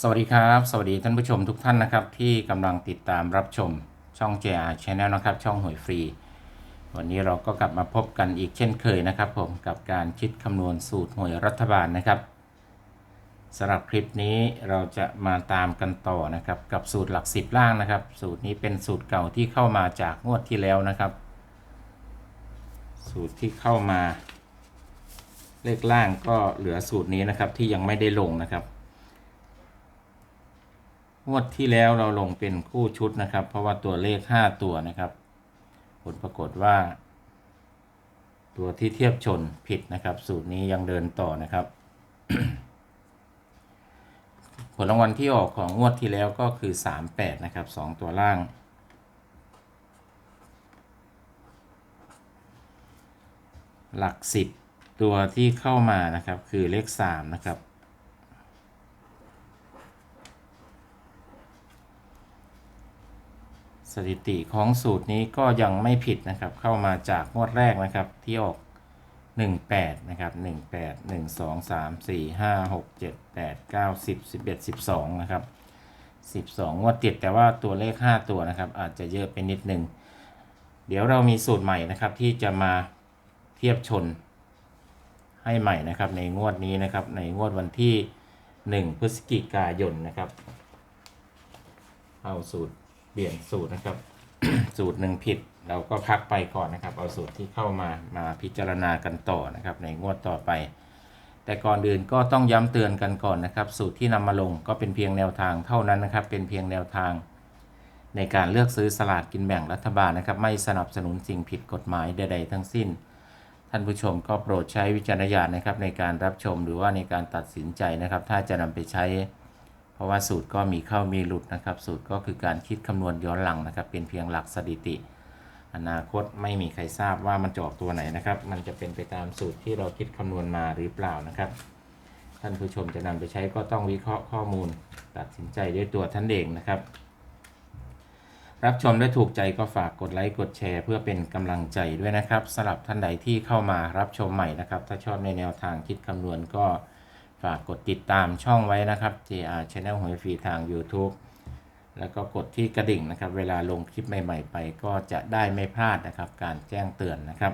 สวัสดีครับ สวัสดีท่านผู้ชมทุกท่านนะครับ ที่กำลังติดตามรับชมช่อง JR Channel นะครับ ช่องหวยฟรี วันนี้เราก็กลับมาพบกันอีกเช่นเคยนะครับ ผมกับการคิดคำนวณสูตรหวยรัฐบาลนะครับสำหรับคลิปนี้เราจะมาตามกันต่อนะครับ กับสูตรหลักสิบล่างนะครับ สูตรนี้เป็นสูตรเก่าที่เข้ามาจากงวดที่แล้วนะครับ สูตรที่เข้ามา เลขล่างก็เหลือสูตรนี้นะครับที่ยังไม่ได้ลงนะครับ งวดที่แล้วเราลงเป็นคู่ชุดนะครับ เพราะว่าตัวเลข 5 ตัวนะครับ ผลปรากฏว่า ตัวที่เทียบชนผิดนะครับ สูตรนี้ยังเดินต่อนะครับ ผลรางวัลที่ออกของงวดที่แล้วก็คือ 38 นะครับ 2 ตัวล่าง หลัก 10 ตัวที่เข้ามานะครับ คือเลข 3 นะครับ สถิติของสูตรนี้ก็ยังไม่ผิดนะครับ เข้ามาจากงวดแรกนะครับที่ออก 18 นะครับ 18 1 2 3 4 5 6 7 8 9 10 11 12 นะครับ 12 งวดติดแต่ว่าตัวเลข 5 ตัวนะครับ อาจจะเยอะไปนิดนึง เดี๋ยวเรามีสูตรใหม่นะครับที่จะมาเทียบชนให้ใหม่นะครับในงวดนี้นะครับในงวดวันที่ 1 พฤศจิกายนนะครับ เอาสูตร เปลี่ยนสูตรนะครับ สูตรหนึ่งผิด เราก็พักไปก่อนนะครับ เอาสูตรที่เข้ามามาพิจารณากันต่อนะครับ ในงวดต่อไป แต่ก่อนอื่นก็ต้องย้ำเตือนกันก่อนนะครับ สูตรที่นำมาลงก็เป็นเพียงแนวทางเท่านั้นนะครับ เป็นเพียงแนวทาง ในการเลือกซื้อสลากกินแบ่งรัฐบาลนะครับ ไม่สนับสนุนสิ่งผิดกฎหมายใด ๆ ทั้งสิ้น ท่านผู้ชมก็โปรดใช้วิจารณญาณนะครับในการรับชมหรือว่าในการตัดสินใจนะครับ ถ้าจะนำไปใช้ เพราะว่าสูตรก็มีเข้ามีหลุดนะครับ สูตรก็คือการคิดคำนวณย้อนหลังนะครับ เป็นเพียงหลักสถิติ อนาคตไม่มีใครทราบว่ามันจะออกตัวไหนนะครับ มันจะเป็นไปตามสูตรที่เราคิดคำนวณมาหรือเปล่านะครับ ท่านผู้ชมจะนำไปใช้ก็ต้องวิเคราะห์ข้อมูล ตัดสินใจด้วยตัวท่านเองนะครับ รับชมได้ถูกใจก็ฝากกดไลค์กดแชร์เพื่อเป็นกำลังใจด้วยนะครับสำหรับท่านใดที่เข้ามารับชมใหม่นะครับ ถ้าชอบในแนวทางคิดคำนวณก็ ฝากกดติดตามช่องไว้นะครับ JR Channel หวยฟรีทาง YouTube แล้วก็กดที่กระดิ่งนะครับ เวลาลงคลิปใหม่ๆ ไปก็จะได้ไม่พลาดนะครับ การแจ้งเตือนนะครับ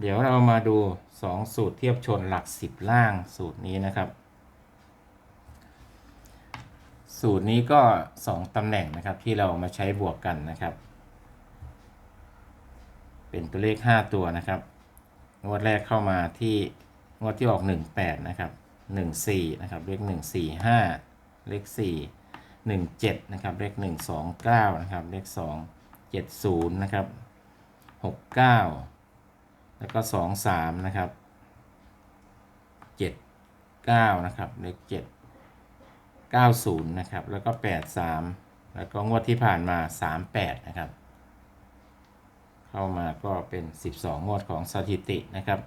เดี๋ยวเรามาดู 2 สูตรเทียบชนหลัก 10 ล่างสูตรนี้นะครับ สูตรนี้ก็ 2ตำแหน่งนะครับที่เรามาใช้บวกกันนะครับ เป็นตัวเลข 5 ตัวนะครับงวดแรกเข้ามาที่ งวดที่ออก 18 นะครับ 14 นะครับ เลข 145 เลข 4 17 นะครับ เลข 129 นะครับ เลข 2 70 นะครับ 69 แล้วก็ 23 นะครับ 79 นะครับ เลข 7 90 นะครับ แล้วก็ 83 แล้วก็งวดที่ผ่านมา 38 นะครับ เข้ามาก็เป็น 12 งวดของสถิตินะครับ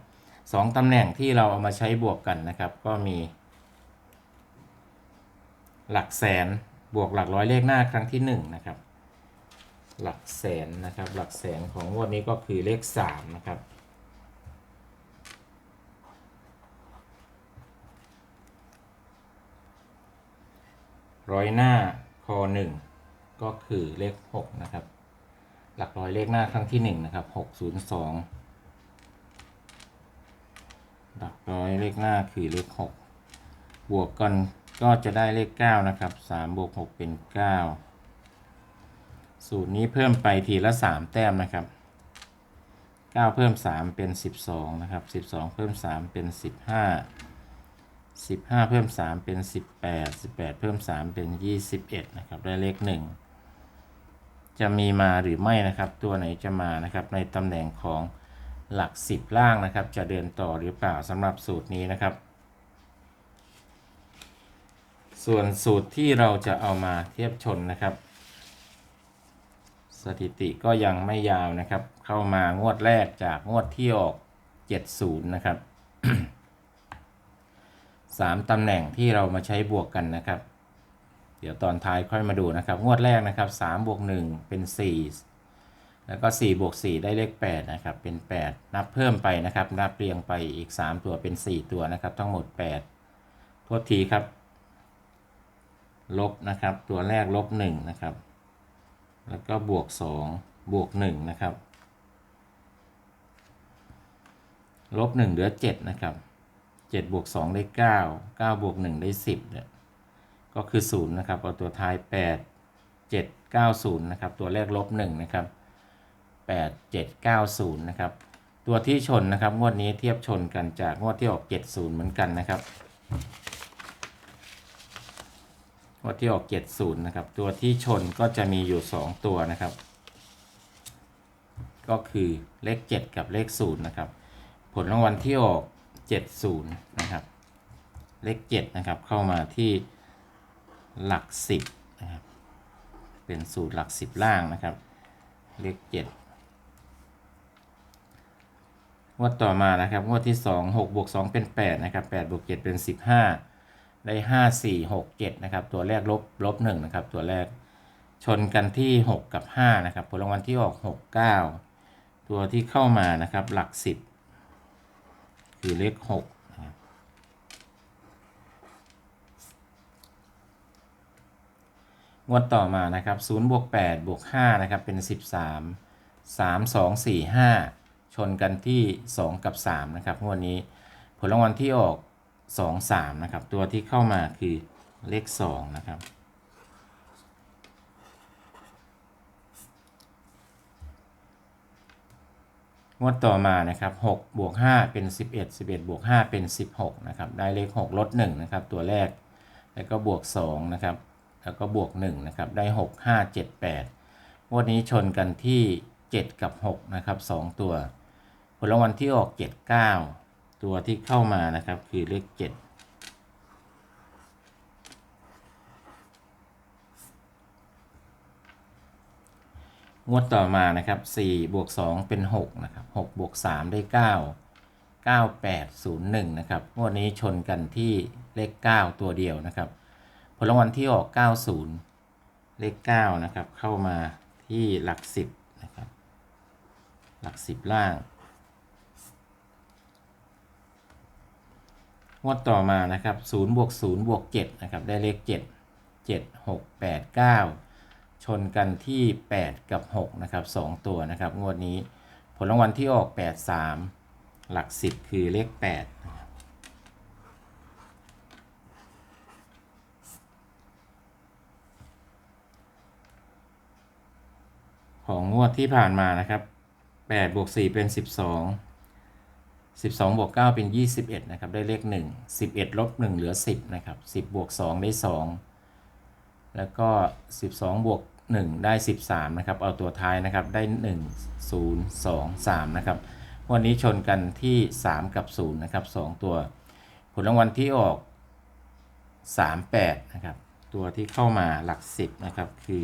2ตำแหน่งที่เราเอามาใช้บวกกันนะครับ ก็มี หลักแสนบวกหลักร้อยเลขหน้าครั้งที่1นนะครับ หลักแสนนะครับ หลักแสนของงวดนี้ก็คือเลข3นะครับ ร้อยหน้าคอหนึ่งก็คือเลขหกนะครับ หลักร้อยเลขหน้าครั้งที่หนึ่งนะครับหกศูนย์สอง หลักร้อยเลขหน้าคือเลขหกบวกกันก็จะได้เลขเก้านะครับสามบวกหกเป็นเก้าสูตรนี้เพิ่มไปทีละสามแต้มนะครับเก้าเพิ่มสามเป็นสิบสองนะครับสิบสองเพิ่มสามเป็นสิบห้าสิบห้าเพิ่มสามเป็นสิบแปดสิบแปดเพิ่มสามเป็นยี่สิบเอ็ดนะครับ ได้เลขหนึ่งจะมีมาหรือไม่นะครับ ตัวไหนจะมานะครับ ในตำแหน่งของ หลักสิบล่างนะครับ จะเดินต่อหรือเปล่าสำหรับสูตรนี้นะครับ ส่วนสูตรที่เราจะเอามาเทียบชนนะครับ สถิติก็ยังไม่ยาวนะครับ เข้ามางวดแรกจากงวดที่ออก 70 นะครับสามตำแหน่งที่เรามาใช้บวกกันนะครับ เดี๋ยวตอนท้ายค่อยมาดูนะครับ งวดแรกนะครับ3บวก1เป็น 4 แล้วก็4บวก4ได้เลข8นะครับเป็น 8 นับเพิ่มไปนะครับนับเรียงไปอีก 3 ตัวเป็น 4 ตัวนะครับ ทั้งหมด 8 โทษทีครับ ลบนะครับ ตัวแรกลบหนึ่งนะครับ แล้วก็บวกสองบวกหนึ่งนะครับลบหนึ่งเหลือเจ็ดนะครับเจ็ดบวกสองได้เก้าเก้าบวกหนึ่งได้สิบเนี่ยก็คือศูนย์นะครับเอาตัวท้ายแปดเจ็ดเก้าศูนย์นะครับตัวแรกลบหนึ่งนะครับ แปดเจ็ดเก้าศูนย์นะครับ ตัวที่ชนนะครับ งวดนี้เทียบชนกันจากงวดที่ออกเจ็ดศูนย์เหมือนกันนะครับ งวดที่ออกเจ็ดศูนย์นะครับ ตัวที่ชนก็จะมีอยู่สองตัวนะครับ ก็คือเลข 7 กับเลข 0 นะครับ ผลรางวัลที่ออก 70 นะครับ เลข 7 นะครับ เข้ามาที่หลัก 10 นะครับ เป็นสูตรหลัก 10 ล่างนะครับ เลข 7 งวดต่อมานะครับงวดที่ 2 6บวก2เป็น 8 นะครับ8บวก7เป็น 15 ได้ 5 4 6 7 นะครับ ตัวแรกลบลบ1นะครับ ตัวแรกชนกันที่ 6 กับ 5 นะครับ ผลรางวัลที่ออก 6 9 ตัวที่เข้ามานะครับ หลัก 10 คือเลข6นะครับงวดต่อมานะครับ0บวก8บวก5นะครับ เป็น 13 3 2 4 5 ชนกันที่ 2 กับ 3 นะครับงวดนี้ผลรางวัลที่ออก 2 3 นะครับ ตัวที่เข้ามาคือเลข 2 นะครับ งวดต่อมานะครับ6บวก5เป็น 11 11บวก5เป็น 16 นะครับ ได้เลข 6 ลด 1 นะครับ ตัวแรก แล้วก็บวก 2 นะครับ แล้วก็บวก 1 นะครับ ได้ 6 5 7 8งวดนี้ชนกันที่ 7 กับ 6 นะครับ 2 ตัว ผลรางวัลที่ออก7 9ตัวที่เข้ามานะครับคือเลข7งวดต่อมานะครับ4บวก2เป็น 6 นะครับ6บวก3ได้ 9 9801 นะครับ งวดนี้ชนกันที่เลข 9 ตัวเดียวนะครับ ผลรางวัลที่ออก 90 เลข 9 นะครับ เข้ามาที่หลัก 10 นะครับ หลัก 10 ล่าง งวดต่อมานะครับ0บวก0บวก7นะครับได้เลข 7 7 6 8 9 ชนกันที่ 8 กับ6นะครับ2ตัวนะครับ งวดนี้ผลรางวัลที่ออก 8 3 หลัก 10 คือเลข8นะครับของงวดที่ผ่านมานะครับ8บวก4เป็น 12 12บวก9เป็น 21 นะครับ ได้เลข 1 11ลบ1เหลือ 10 นะครับ 10บวก2ได้ 2 แล้วก็ 12บวก1ได้ 13 นะครับ เอาตัวท้ายนะครับ ได้ 1 0 2 3 นะครับ วันนี้ชนกันที่ 3 กับ 0 นะครับ 2 ตัว ผลรางวัลที่ออก 38 นะครับ ตัวที่เข้ามาหลัก 10 นะครับ คือ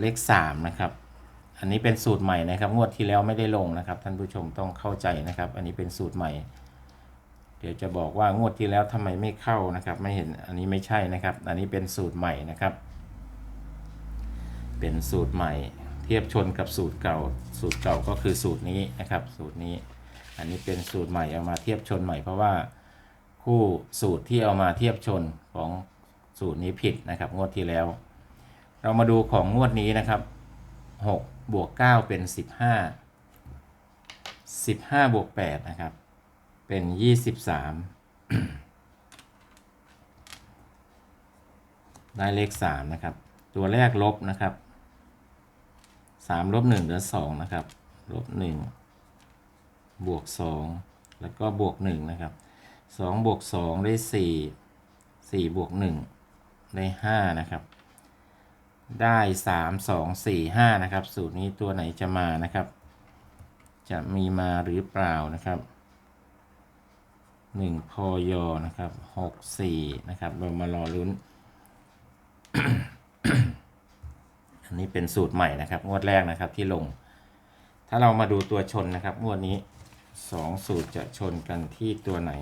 เลข 3 นะครับ อันนี้เป็นสูตรใหม่นะครับงวดที่แล้วไม่ได้ลงนะครับ ท่านผู้ชมต้องเข้าใจนะครับ อันนี้เป็นสูตรใหม่ เดี๋ยวจะบอกว่างวดที่แล้วทำไมไม่เข้านะครับ ไม่เห็นอันนี้ไม่ใช่นะครับ อันนี้เป็นสูตรใหม่นะครับ เป็นสูตรใหม่ เทียบชนกับสูตรเก่า สูตรเก่าก็คือสูตรนี้นะครับ สูตรนี้ อันนี้เป็นสูตรใหม่เอามาเทียบชนใหม่เพราะว่าคู่สูตรที่เอามาเทียบชนของสูตรนี้ผิดนะครับ งวดที่แล้ว เรามาดูของงวดนี้นะครับ 6 บวก 9 เป็น 15 15 บวก 8 นะครับ เป็น 23 ได้เลข 3 นะครับ ตัวแรกลบนะครับ 3 ลบ 1 เหลือ 2 นะครับ ลบ 1 บวก 2 แล้วก็บวก 1 นะครับ 2 บวก 2 ได้ 4 4 บวก 1 ได้ 5 นะครับ ได้3 2 4 5นะครับ สูตรนี้ตัวไหนจะมานะครับ จะมีมาหรือเปล่านะครับ1พอยอนะครับ6 4นะครับ เรามารอลุ้น อันนี้เป็นสูตรใหม่นะครับ งวดแรกนะครับที่ลง ถ้าเรามาดูตัวชนนะครับ งวดนี้2สูตรจะชนกันที่ตัวไหน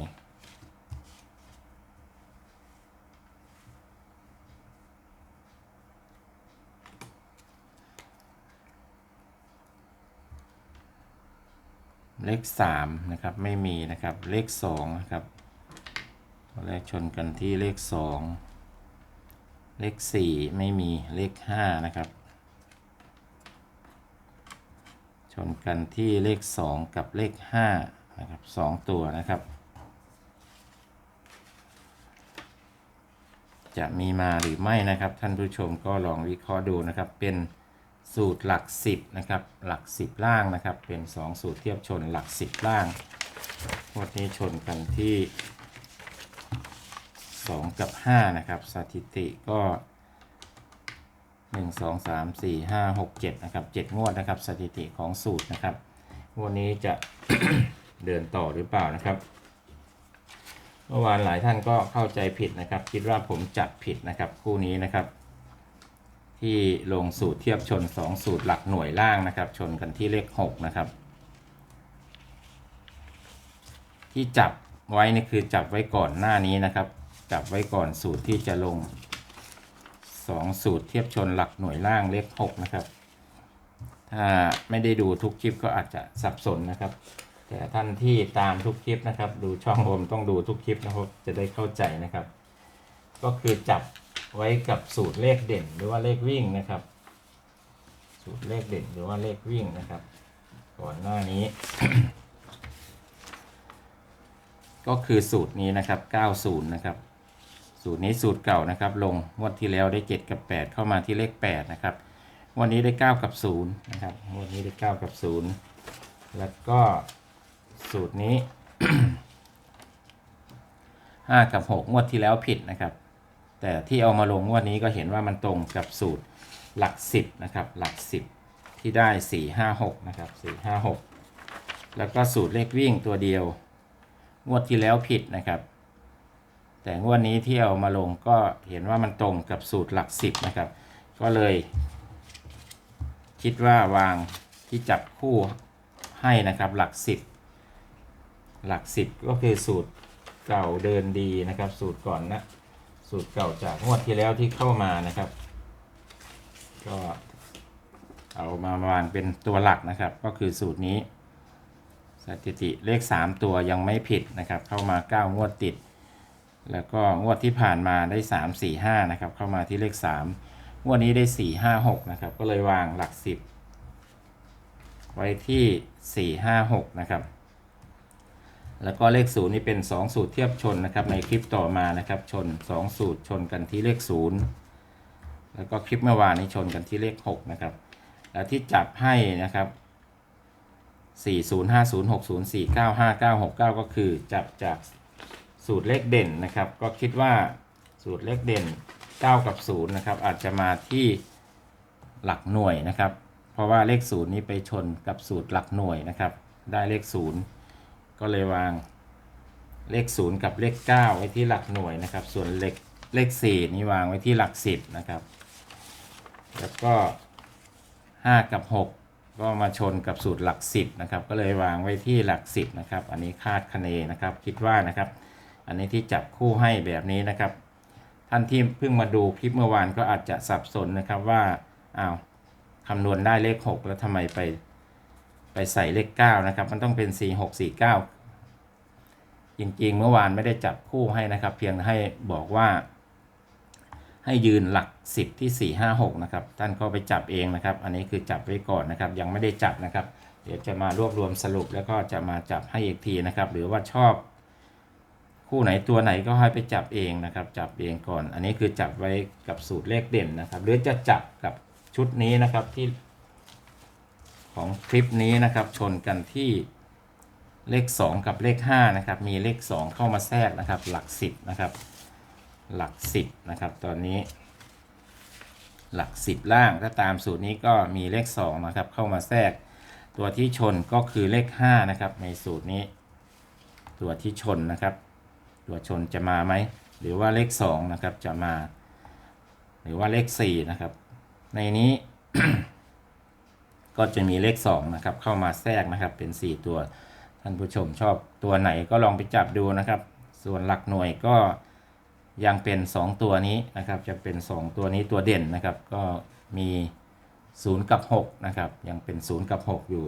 เลข3นะครับไม่มีนะครับเลข2นะครับตัวแรกชนกันที่เลข 2 เลขสี่ไม่มีเลขห้านะครับชนกันที่เลขสองกับเลขห้านะครับสองตัวนะครับ จะมีมาหรือไม่นะครับ ท่านผู้ชมก็ลองวิเคราะห์ดูนะครับเป็น สูตรหลัก 10 นะครับ หลัก 10 ล่างนะครับ เป็น 2 สูตรเทียบชนหลัก 10 ล่างงวดนี้ชนกันที่ 2 กับ 5 นะครับ สถิติก็ 1 2 3 4 5 6 7 นะครับ 7 งวดนะครับ สถิติของสูตรนะครับงวดนี้จะเดินต่อหรือเปล่านะครับเมื่อวานหลายท่านก็เข้าใจผิดนะครับ คิดว่าผมจับผิดนะครับคู่นี้นะครับ ที่ลงสูตรเทียบชน 2 สูตรหลักหน่วยล่างนะครับ ชนกันที่เลข 6 นะครับ ที่จับไว้นี่คือจับไว้ก่อนหน้านี้นะครับ จับไว้ก่อนสูตรที่จะลง 2 สูตรเทียบชนหลักหน่วยล่างเลข 6 นะครับ ถ้าไม่ได้ดูทุกคลิปก็อาจจะสับสนนะครับ แต่ท่านที่ตามทุกคลิปนะครับ ดูช่องผมต้องดูทุกคลิปนะครับจะได้เข้าใจนะครับ ก็คือจับ ไว้กับสูตรเลขเด่นหรือว่าเลขวิ่งนะครับ สูตรเลขเด่นหรือว่าเลขวิ่งนะครับ ก่อนหน้านี้ ก็คือสูตรนี้นะครับ 90 นะครับ สูตรนี้สูตรเก่านะครับ ลงงวดที่แล้วได้ 7 กับ 8 เข้ามาที่เลข 8 นะครับ วันนี้ได้ 9 กับ 0 นะครับงวดนี้ได้ 9 กับ 0 แล้วก็สูตรนี้ 5 กับ 6 งวดที่แล้วผิดนะครับ แต่ที่เอามาลงงวดนี้ก็เห็นว่ามันตรงกับสูตรหลัก 10 นะครับ หลัก 10 ที่ได้ 4 5 6 นะครับ 4 5 6 แล้วก็สูตรเลขวิ่งตัวเดียว งวดที่แล้วผิดนะครับ แต่งวดนี้ที่เอามาลงก็เห็นว่ามันตรงกับสูตรหลัก 10 นะครับ ก็เลย คิดว่าวางที่จับคู่ให้นะครับ หลัก 10 หลัก 10 ก็คือสูตรเก่าเดินดีนะครับ สูตรก่อนนะ สูตรเก่าจากงวดที่แล้วที่เข้ามานะครับ ก็เอามาวางเป็นตัวหลักนะครับ ก็คือสูตรนี้ สถิติเลข 3 ตัวยังไม่ผิดนะครับ เข้ามา 9 งวดติด แล้วก็งวดที่ผ่านมาได้ 3 4 5นะครับเข้ามาที่เลข 3 งวดนี้ได้ 4 5 6นะครับก็เลยวางหลัก 10 ไว้ที่ 4 5 6นะครับ แล้วก็เลข0นี่เป็น 2 สูตรเทียบชนนะครับ ในคลิปต่อมานะครับ ชน 2 สูตรชนกันที่เลข0แล้วก็คลิปเมื่อวานนี้ชนกันที่เลข 6 นะครับ แล้วที่จับให้นะครับ40 50 60 49 59 69ก็คือจับจากสูตรเลขเด่นนะครับ ก็คิดว่าสูตรเลขเด่น 9 กับ 0 นะครับ อาจจะมาที่หลักหน่วยนะครับ เพราะว่าเลข 0 นี้ไปชนกับสูตรหลักหน่วยนะครับ ได้เลข 0 ก็เลยวางเลข 0 กับเลข 9 ไว้ที่หลักหน่วยนะครับ ส่วนเลขเลข 4 นี้วางไว้ที่หลัก 10 นะครับ แล้วก็ 5 กับ 6 ก็มาชนกับสูตรหลัก 10 นะครับ ก็เลยวางไว้ที่หลัก 10 นะครับ อันนี้คาดคะเนนะครับ คิดว่านะครับ อันนี้ที่จับคู่ให้แบบนี้นะครับ ท่านที่เพิ่งมาดูคลิปเมื่อวานก็อาจจะสับสนนะครับว่า อ้าวคำนวณได้เลข 6 แล้วทำไมไป ไปใส่เลข9นะครับ มันต้องเป็น 4 6 4 9 จริงๆ เมื่อวานไม่ได้จับคู่ให้นะครับ เพียงให้บอกว่า ให้ยืนหลัก 10 ที่ 4 5 6 นะครับ ท่านก็ไปจับเองนะครับ อันนี้คือจับไว้ก่อนนะครับ ยังไม่ได้จับนะครับ เดี๋ยวจะมารวบรวมสรุปแล้วก็จะมาจับให้อีกทีนะครับ หรือว่าชอบคู่ไหนตัวไหนก็ให้ไปจับเองนะครับ จับเองก่อน อันนี้คือจับไว้กับสูตรเลขเด่นนะครับ หรือจะจับกับชุดนี้นะครับที่ ของคลิปนี้นะครับชนกันที่เลข 2 กับเลข5นะครับมีเลข 2 เข้ามาแทรกนะครับ หลัก 10นะครับหลัก 10นะครับตอนนี้ หลัก 10 ล่างถ้าตามสูตรนี้ก็มีเลข2นะครับเข้ามาแทรก ตัวที่ชนก็คือเลข5นะครับในสูตรนี้ ตัวที่ชนนะครับ ตัวชนจะมาไหมหรือว่าเลข2นะครับจะมา หรือว่าเลข4นะครับในนี้ ก็จะมีเลข2นะครับเข้ามาแทรกนะครับเป็น 4 ตัว ท่านผู้ชมชอบตัวไหนก็ลองไปจับดูนะครับ ส่วนหลักหน่วยก็ยังเป็น 2 ตัวนี้นะครับ จะเป็น 2 ตัวนี้ตัวเด่นนะครับ ก็มี 0 กับ6นะครับยังเป็น 0 กับ 6 อยู่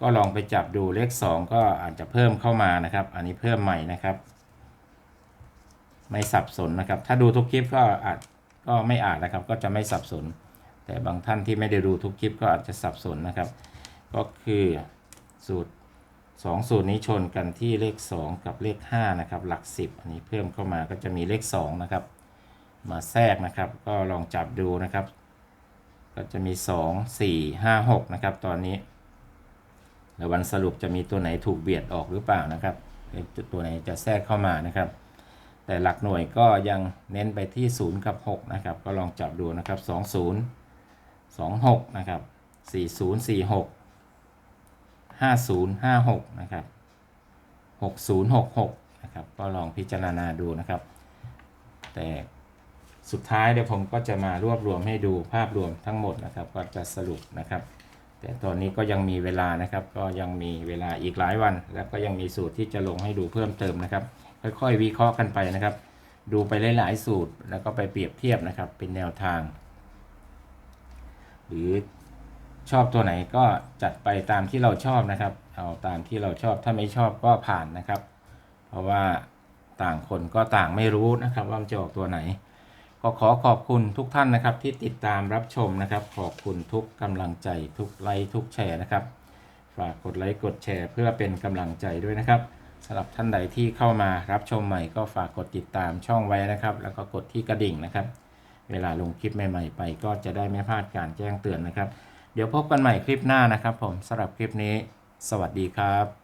ก็ลองไปจับดูเลข 2 ก็อาจจะเพิ่มเข้ามานะครับ อันนี้เพิ่มใหม่นะครับ ไม่สับสนนะครับ ถ้าดูทุกคลิปก็อาจก็ไม่อานนะครับ ก็จะไม่สับสน แต่บางท่านที่ไม่ได้ดูทุกคลิปก็อาจจะสับสนนะครับ ก็คือสูตร 2 สูตรนี้ชนกันที่เลข 2 กับเลข5นะครับหลัก 10 อันนี้เพิ่มเข้ามาก็จะมีเลข2นะครับมาแทรกนะครับก็ลองจับดูนะครับ ก็จะมี 2 4 5 6นะครับตอนนี้ แล้ววันสรุปจะมีตัวไหนถูกเบียดออกหรือเปล่านะครับตัวไหนจะแทรกเข้ามานะครับแต่หลักหน่วยก็ยังเน้นไปที่ 0 กับ 6 นะครับ ก็ลองจับดูนะครับ 20 26นะครับ40 46 5056นะครับ6066นะครับก็ลองพิจารณาดูนะครับ แต่สุดท้ายเดี๋ยวผมก็จะมารวบรวมให้ดูภาพรวมทั้งหมดนะครับ ก็จะสรุปนะครับ แต่ตอนนี้ก็ยังมีเวลานะครับ ก็ยังมีเวลาอีกหลายวัน แล้วก็ยังมีสูตรที่จะลงให้ดูเพิ่มเติมนะครับ ค่อยๆ วิเคราะห์กันไปนะครับ ดูไปหลายๆสูตรแล้วก็ไปเปรียบเทียบนะครับ เป็นแนวทาง หรือชอบตัวไหนก็จัดไปตามที่เราชอบนะครับ เอาตามที่เราชอบถ้าไม่ชอบก็ผ่านนะครับ เพราะว่าต่างคนก็ต่างไม่รู้นะครับ ว่ามันจะออกตัวไหน ก็ขอขอบคุณทุกท่านนะครับ ที่ติดตามรับชมนะครับ ขอบคุณทุกกำลังใจทุกไลค์ทุกแชร์นะครับ ฝากกดไลค์กดแชร์เพื่อเป็นกำลังใจด้วยนะครับสำหรับท่านใดที่เข้ามารับชมใหม่ก็ฝากกดติดตามช่องไว้นะครับ แล้วก็กดที่กระดิ่งนะครับ เวลาลงคลิปใหม่ๆไป ก็จะได้ไม่พลาดการแจ้งเตือนนะครับ เดี๋ยวพบกันใหม่คลิปหน้านะครับ ผมสำหรับคลิปนี้ สวัสดีครับ